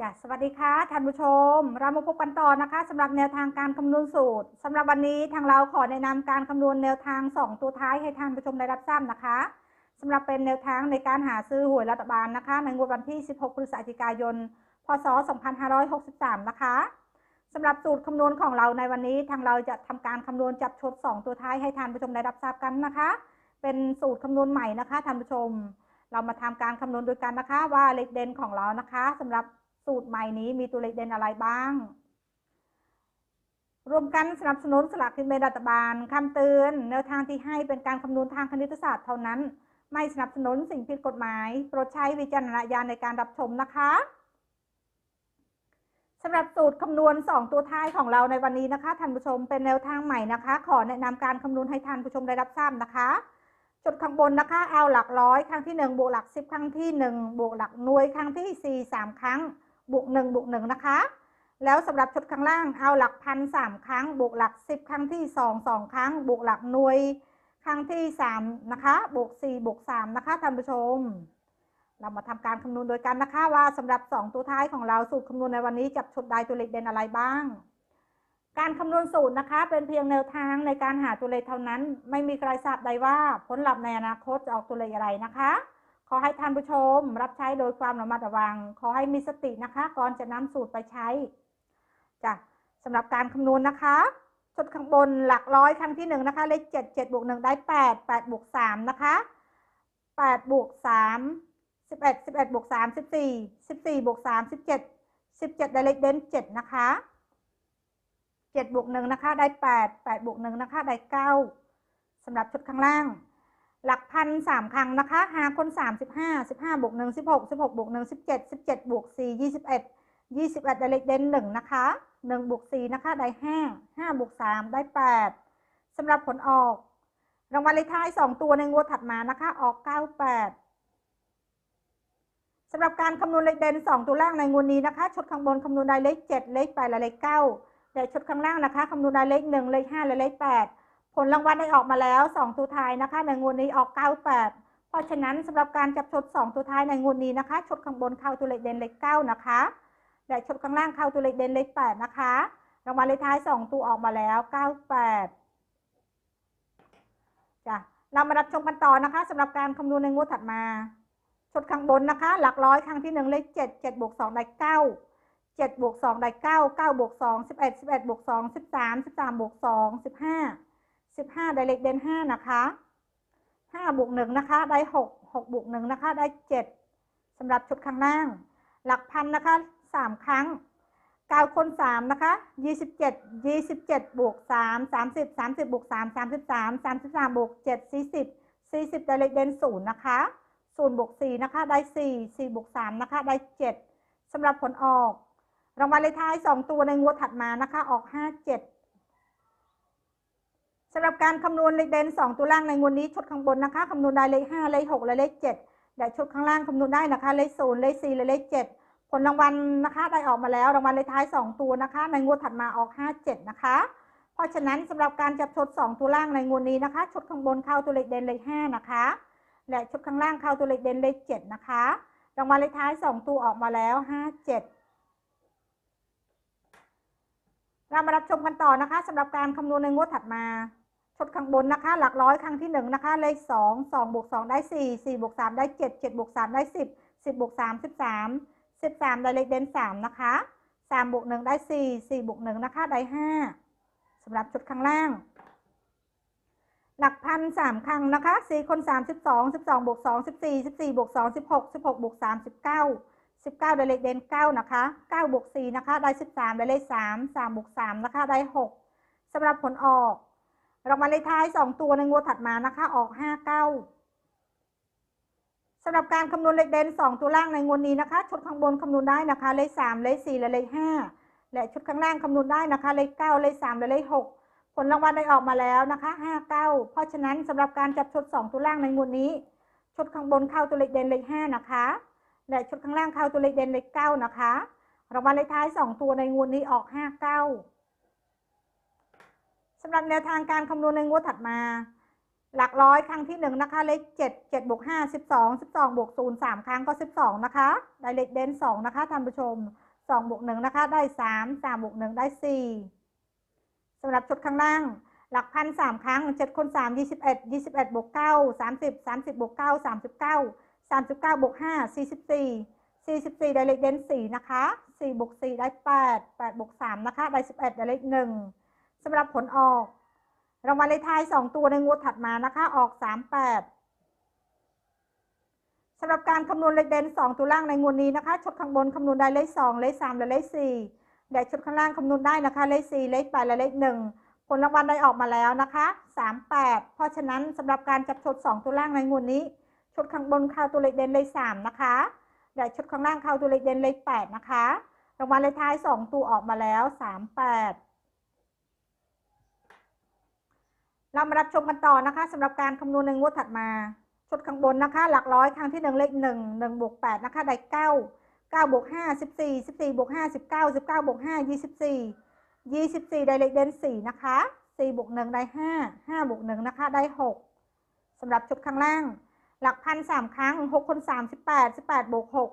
จ้ะสวัสดีค่ะท่านผู้ชม เรามาพบกันต่อนะคะสำหรับแนวทางการคำนวณสูตรสำหรับวันนี้ทางเราขอแนะนำการคำนวณแนวทาง 2 ตัวท้ายให้ท่านผู้ชมได้รับทราบนะคะสำหรับเป็นแนวทางในการหาซื้อหวยรัฐบาลนะคะ ในงวดวันที่ 16 พฤศจิกายน พศ 2563 นะคะสำหรับสูตรคำนวณของเราในวันนี้ทางเราจะทำการคำนวณจับชด2 ตัวท้ายให้ท่านผู้ชมได้รับทราบกันนะคะ เป็นสูตรคำนวณใหม่นะคะท่านผู้ชม เรามาทำการคำนวณด้วยกันนะคะ ว่าเลขเด่นของเรานะคะสำหรับ สูตรใหม่นี้มีตัวเลขเด่นอะไรบ้าง รวมกันสนับสนุนสลากกินแบ่งรัฐบาลคำเตือนแนวทางที่ให้เป็นการคำนวณทางคณิตศาสตร์เท่านั้น ไม่สนับสนุนสิ่งผิดกฎหมาย โปรดใช้วิจารณญาณในการรับชมนะคะสำหรับสูตรคำนวณ 2 ตัวท้ายของเราในวันนี้นะคะท่านผู้ชมเป็นแนวทางใหม่นะคะ ขอแนะนำการคำนวณให้ท่านผู้ชมได้รับทราบนะคะจุดข้างบนนะคะเอาหลักร้อยครั้งที่ 1 บวกหลัก 10 ครั้งที่ 1 บวกหลักหน่วยครั้งที่ 4 3 ครั้ง บวก1บวก1นะคะ แล้วสำหรับชุดข้างล่างเอาหลักพันสามครั้งบวกหลัก 10 ครั้งที่ 2 2 ครั้งบวกหลักหน่วยครั้งที่ 3 นะคะบวก4บวก3นะคะท่านผู้ชม เรามาทำการคำนวณโดยกันนะคะว่าสำหรับ 2 ตัวท้ายของเราสูตรคำนวณในวันนี้จับชุดใดตัวเลขเด่นอะไรบ้างการคำนวณสูตรนะคะ เป็นเพียงแนวทางในการหาตัวเลขเท่านั้น ไม่มีใครทราบใดว่าผลลัพธ์ในอนาคตจะออกตัวเลขอะไรนะคะ อให้ท่านผู้ชมรับใช้โดยความระมัดระวัง ขอให้มีสตินะคะ ก่อนจะนำสูตรไปใช้จ้ะสำหรับการคำนวณนะคะชุดข้างบนหลักร้อยครั้งที่หนึ่งนะคะเลขเจ็ดเจ็ดบวกหนึ่งได้แปดแปดบวกสามนะคะแปดบวกสามสิบเอ็ดสิบเอ็ดบวกสามสิบสี่สิบสี่บวกสามสิบเจ็ดสิบเจ็ดได้เลขเด่นเจ็ดนะคะเจ็ดบวกหนึ่งนะคะได้แปดแปดบวกหนึ่งนะคะได้เก้าสำหรับชุดข้างล่าง หลักพันสามครั้งนะคะ หาคนสามสิบห้าสิบห้าบวกหนึ่งสิบหกสิบหกบวกหนึ่งสิบเจ็ดสิบเจ็ดบวกสี่ยี่สิบเอ็ดยี่สิบเอ็ดได้เลขเด่นหนึ่งนะคะหนึ่งบวกสี่นะคะ ได้ห้าห้าบวกสามได้แปดสำหรับผลออก รางวัลเลขท้ายสองตัวในงวดถัดมานะคะ ออกเก้าแปดสำหรับการคำนวณเลขเด่นสองตัวล่างในงวดนี้นะคะชุดข้างบนคำนวณได้เลขเจ็ดเลขแปดและเลขเก้าแต่ชุดข้างล่างนะคะคำนวณได้เลขหนึ่งเลขห้าและเลขแปด ผลรางวัลได้ออกมาแล้ว 2 ตัวท้ายนะคะ ในงวดนี้ออก 98 เพราะฉะนั้นสำหรับการจับชด 2 ตัวท้ายในงวดนี้นะคะชดข้างบนเข้าตัวเลขเด่นเลข9นะคะ และชดข้างล่างเข้าตัวเลขเด่นเลข8นะคะ รางวัลเลขท้าย 2 ตัวออกมาแล้ว 98จ้ะเรามารับชมกันต่อนะคะสำหรับการคำนวณในงวดถัดมาชดข้างบนนะคะ หลักร้อยครั้งที่1เลข7 7บวก2ได้9 7บวก2ได้9 9บวก2 11 11บวก2 13 13บวก2 15สิบห้า สิบห้าได้เลขเด่นห้านะคะห้าบวกหนึ่งนะคะ ได้หกหกบวกหนึ่งนะคะ ได้เจ็ดสำหรับชุดข้างล่าง หลักพันนะคะสามครั้งเก้าคนสามนะคะยี่สิบเจ็ดยี่สิบเจ็ดบวกสามสามสิบสามสิบบวกสามสามสิบสามสามสิบสามบวกเจ็ดสี่สิบสี่สิบได้เลขเด่นศูนย์นะคะศูนย์บวกสี่นะคะ ได้สี่สี่บวกสามนะคะ ได้เจ็ดสำหรับผลออก รางวัลเลขท้ายสองตัวในงวดถัดมานะคะ ออกห้าเจ็ด สำหรับการคำนวณเลขเด่น2 ตัวล่างในงวดนี้ชุดข้างบนนะคะคำนวณได้เลข5เลข6และเลข7และชุดข้างล่างคำนวณได้นะคะเลข0เลข4และเลข7ผลรางวัลนะคะได้ออกมาแล้วรางวัลเลขท้าย 2 ตัวนะคะ ในงวดถัดมาออก 57 นะคะ เพราะฉะนั้นสำหรับการจับชด 2 ตัวล่างในงวดนี้นะคะชุดข้างบนเข้าตัวเลขเด่นเลข5นะคะ และชุดข้างล่างเข้าตัวเลขเด่นเลข7นะคะรางวัลเลขท้าย 2 ตัวออกมาแล้ว 57เรามารับชมกันต่อนะคะสำหรับการคำนวณในงวดถัดมา ชดข้างบนนะคะ หลักร้อยครั้งที่หนึ่งนะคะ เลขสองสองบวกสองได้สี่สี่บวกสามได้เจ็ดเจ็ดบวกสามได้สิบสิบบวกสามสิบสามสิบสามได้เลขเด่นสามนะคะสามบวกหนึ่งได้สี่สี่บวกหนึ่งนะคะ ได้ห้าสำหรับชุดข้างล่าง หลักพันสามครั้งนะคะสี่คนสามสิบสองสิบสองบวกสองสิบสี่สิบสี่บวกสองสิบหกสิบหกบวกสามสิบเก้าสิบเก้าได้เลขเด่นเก้านะคะเก้าบวกสี่นะคะ ได้สิบสามได้เลขสามสามบวกสามนะคะ ได้หกสำหรับผลออก รางวัลเลขท้าย 2 ตัวในงวดถัดมานะคะ ออก 59สำหรับการคำนวณเลขเด่น2 ตัวล่างในงวดนี้นะคะ ชุดข้างบนคำนวณได้นะคะ เลข 3 เลข 4 และเลข 5 และชุดข้างล่างคำนวณได้นะคะ เลข 9 เลข 3 และเลข 6 ผลรางวัลได้ออกมาแล้วนะคะ 59 เพราะฉะนั้นสำหรับการจับชุด 2 ตัวล่างในงวดนี้ ชุดข้างบนเข้าตัวเลขเด่นเลข 5 นะคะ และชุดข้างล่างเข้าตัวเลขเด่นเลข 9 นะคะ รางวัลเลขท้าย 2 ตัวในงวดนี้ออก 59 สำหรับแนวทางการคำนวณในงวดถัดมา หลักร้อยครั้งที่หนึ่งนะคะเลขเจ็ดเจ็ดบวกห้าสิบสองสิบสองบวกศูนย์สามครั้งก็สิบสองนะคะ ได้เลขเด่นสองนะคะท่านผู้ชมสองบวกหนึ่งนะคะได้สามสามบวกหนึ่งได้สี่สำหรับชุดข้างล่าง หลักพันสามครั้งเจ็ดคนสามยี่สิบเอ็ดยี่สิบเอ็ดบวกเก้าสามสิบสามสิบบวกเก้าสามสิบเก้าสามสิบเก้าบวกห้าสี่สิบสี่สี่สิบสี่ได้เลขเด่นสี่นะคะสี่บวกสี่ได้แปดแปดบวกสามนะคะได้สิบเอ็ดได้เลขหนึ่ง สำหรับผลออก รางวัลเลขท้าย 2 ตัวในงวดถัดมานะคะ ออก 38สำหรับการคำนวณเลขเด่น2 ตัวล่างในงวดนี้นะคะชุดข้างบนคำนวณได้เลข 2 เลข 3 และเลข 4 และชุดข้างล่างคำนวณได้นะคะ เลข 4 เลข8และเลข 1 ผลรางวัลได้ออกมาแล้วนะคะ 38 เพราะฉะนั้นสำหรับการจับชุด 2 ตัวล่างในงวดนี้ชุดข้างบนเข้าตัวเลขเด่นเลข 3 นะคะและชุดข้างล่างเข้าตัวเลขเด่นเลข 8 นะคะรางวัลเลขท้าย 2 ตัวออกมาแล้ว 38 เรามารับชมกันต่อนะคะสำหรับการคำนวณในงวดถัดมาชุดข้างบนนะคะ หลักร้อยครั้งที่หนึ่งเลขหนึ่งหนึ่งบวกแปดนะคะได้เก้าเก้าบวกห้าสิบสี่สิบสี่บวกห้าสิบเก้าสิบเก้าบวกห้ายี่สิบสี่ยี่สิบสี่ได้เลขเด่นสี่นะคะสี่บวกหนึ่งได้ห้าห้าบวกหนึ่งนะคะได้หกสำหรับชุดข้างล่าง หลักพันสามครั้งหกคนสามสิบแปดสิบแปดบวกหก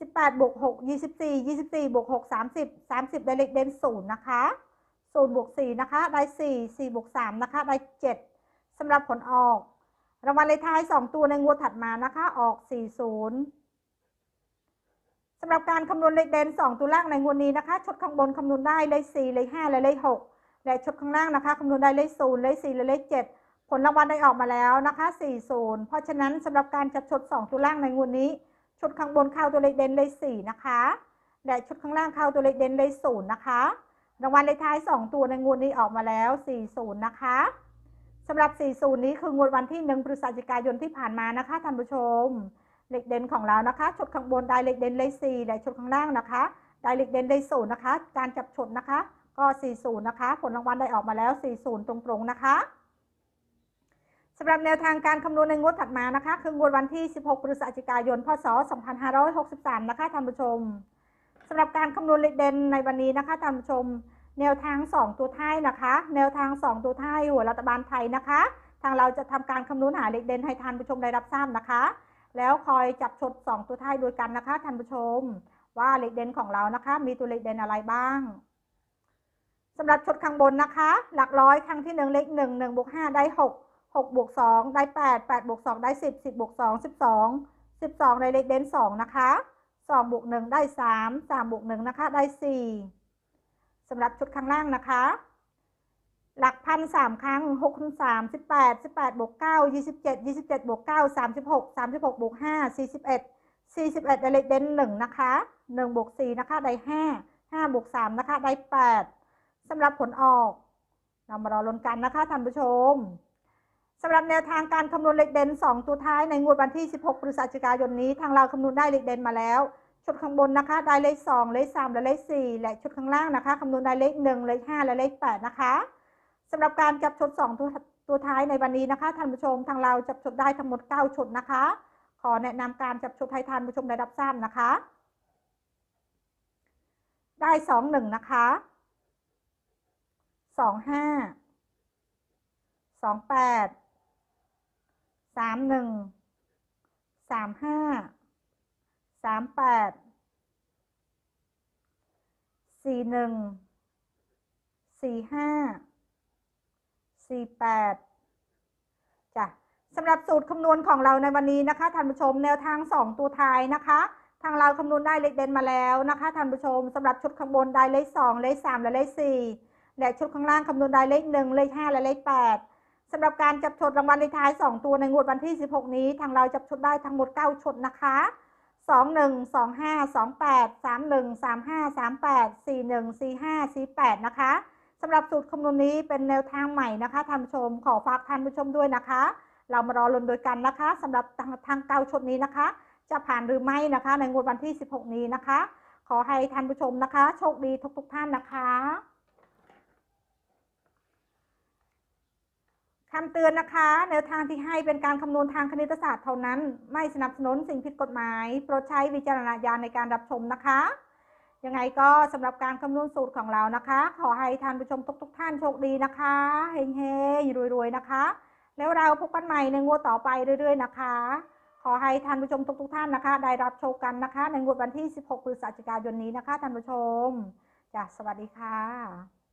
สิบแปดบวกหกยี่สิบสี่ยี่สิบสี่บวกหกสามสิบสามสิบได้เลขเด่นศูนย์นะคะ ศูนย์บวกสี่นะคะ ได้สี่สี่บวกสามนะคะ ได้เจ็ดสำหรับผลออก รางวัลเลขท้ายสองตัวในงวดถัดมานะคะ ออกสี่ศูนย์สำหรับการคำนวณเลขเด่นสองตัวล่างในงวดนี้นะคะ ชุดข้างบนคำนวณได้เลขสี่เลขห้าและเลขหกและชุดข้างล่างนะคะคำนวณได้เลขศูนย์เลขสี่และเลขเจ็ดผลรางวัลได้ออกมาแล้วนะคะสี่ศูนย์เพราะฉะนั้นสำหรับการจัดชุดสองตัวล่างในงวดนี้ ชุดข้างบนเข้าตัวเลขเด่นเลขสี่นะคะและชุดข้างล่างเข้าตัวเลขเด่นเลขศูนย์นะคะ รางวัลเลขท้าย 2 ตัวในงวดนี้ออกมาแล้ว 40 นะคะสำหรับ 40 นี้คืองวดวันที่1พฤศจิกายนที่ผ่านมานะคะท่านผู้ชม เลขเด่นของเรานะคะชุดข้างบนได้เลขเด่นเลข4และชุดข้างล่างนะคะได้เลขเด่นเลขศูนะคะ การจับชนนะคะ ก็ 40 นะคะ ผลรางวัลได้ออกมาแล้ว 40 ตรงๆนะคะสำหรับแนวทางการคำนวณในงวดถัดมานะคะ คืองวดวันที่ 16 พฤศจิกายน พศ 2563 นะคะท่านผู้ชม สำหรับการคำนวณเลขเด่นในวันนี้นะคะท่านผู้ชม แนวทาง 2 ตัวท้ายนะคะ แนวทาง 2 ตัวท้ายหัวรัฐบาลไทยนะคะ ทางเราจะทำการคำนวณหาเลขเด่นให้ท่านผู้ชมได้รับทราบนะคะ แล้วคอยจับชด 2 ตัวท้ายด้วยกันนะคะท่านผู้ชม ว่าเลขเด่นของเรานะคะ มีตัวเลขเด่นอะไรบ้างสำหรับชดข้างบนนะคะ หลักร้อยครั้งที่1เลข1 1บวก5ได้ 6 6บวก2ได้ 8 8บวก2ได้ 10 10บวก2 12 12 ในเลขเด่น2นะคะ 2บวก1ได้3 3บวก1นะคะ ได้4สำหรับชุดข้างล่างนะคะ หลักพันสามครั้งหกคูณสามสิบแปดสิบแปดบวกเก้ายี่สิบเจ็ดยี่สิบเจ็ดบวกเก้าสามสิบหกสามสิบหกบวกห้าสี่สิบเอ็ดสี่สิบเอ็ดได้เลขเด่นหนึ่งนะคะหนึ่งบวกสี่นะคะ ได้ห้าห้าบวกสามนะคะ ได้แปดสำหรับผลออก เรามารอลุ้นกันนะคะท่านผู้ชม สำหรับแนวทางการคำนวณเลขเด่น 2 ตัวท้ายในงวดวันที่ 16 พฤศจิกายนนี้ ทางเราคำนวณได้เลขเด่นมาแล้ว ชุดข้างบนนะคะ ได้เลข 2 เลข 3 และเลข 4 และชุดข้างล่างนะคะคำนวณได้เลข 1 เลข 5 และเลข 8 นะคะสำหรับการจับชุด 2 ตัวตัวท้ายในวันนี้นะคะท่านผู้ชมทางเราจับชุดได้ทั้งหมด 9 ชุดนะคะ ขอแนะนำการจับชุดให้ท่านผู้ชมได้รับทราบนะคะ ได้ 2 1 นะคะ 2 5 2 8 สามหนึ่งสามห้าสามแปดสี่หนึ่งสี่ห้าสี่แปดจ้ะสำหรับสูตรคำนวณของเราในวันนี้นะคะท่านผู้ชมแนวทางสองตัวท้ายนะคะทางเราคำนวณได้เลขเด่นมาแล้วนะคะท่านผู้ชมสำหรับชุดข้างบนได้เลขสองเลขสามและเลขสี่และชุดข้างล่างคำนวณได้เลขหนึ่งเลขห้าและเลขแปด สำหรับการจับชดรางวัลเลขท้าย 2 ตัวในงวดวันที่ 16 นี้ ทางเราจับชดได้ทั้งหมด9ชดนะคะ21 25 28 31 35 38 41 45 48นะคะสำหรับสูตรคำนวณนี้เป็นแนวทางใหม่นะคะท่านผู้ชมขอฝากท่านผู้ชมด้วยนะคะ เรามารอลุ้นโดยกันนะคะสำหรับทางทางเก้าชุดนี้นะคะ จะผ่านหรือไม่นะคะ ในงวดวันที่ 16 นี้นะคะ ขอให้ท่านผู้ชมนะคะ โชคดีทุกๆท่านนะคะ คำเตือนนะคะ แนวทางที่ให้เป็นการคำนวณทางคณิตศาสตร์เท่านั้น ไม่สนับสนุนสิ่งผิดกฎหมาย โปรดใช้วิจารณญาณในการรับชมนะคะ ยังไงก็สำหรับการคำนวณสูตรของเรานะคะ ขอให้ท่านผู้ชมทุกๆทท่านโชคดีนะคะเฮงๆรวยๆนะคะ แล้วเราพบกันใหม่ในงวดต่อไปเรื่อย ๆ นะคะ ขอให้ท่านผู้ชมทุกๆท่านนะคะ ได้รับโชคกันนะคะ ในงวดวันที่ 16พฤศจิกายนนี้นะคะท่านผู้ชมจ้ะสวัสดีค่ะ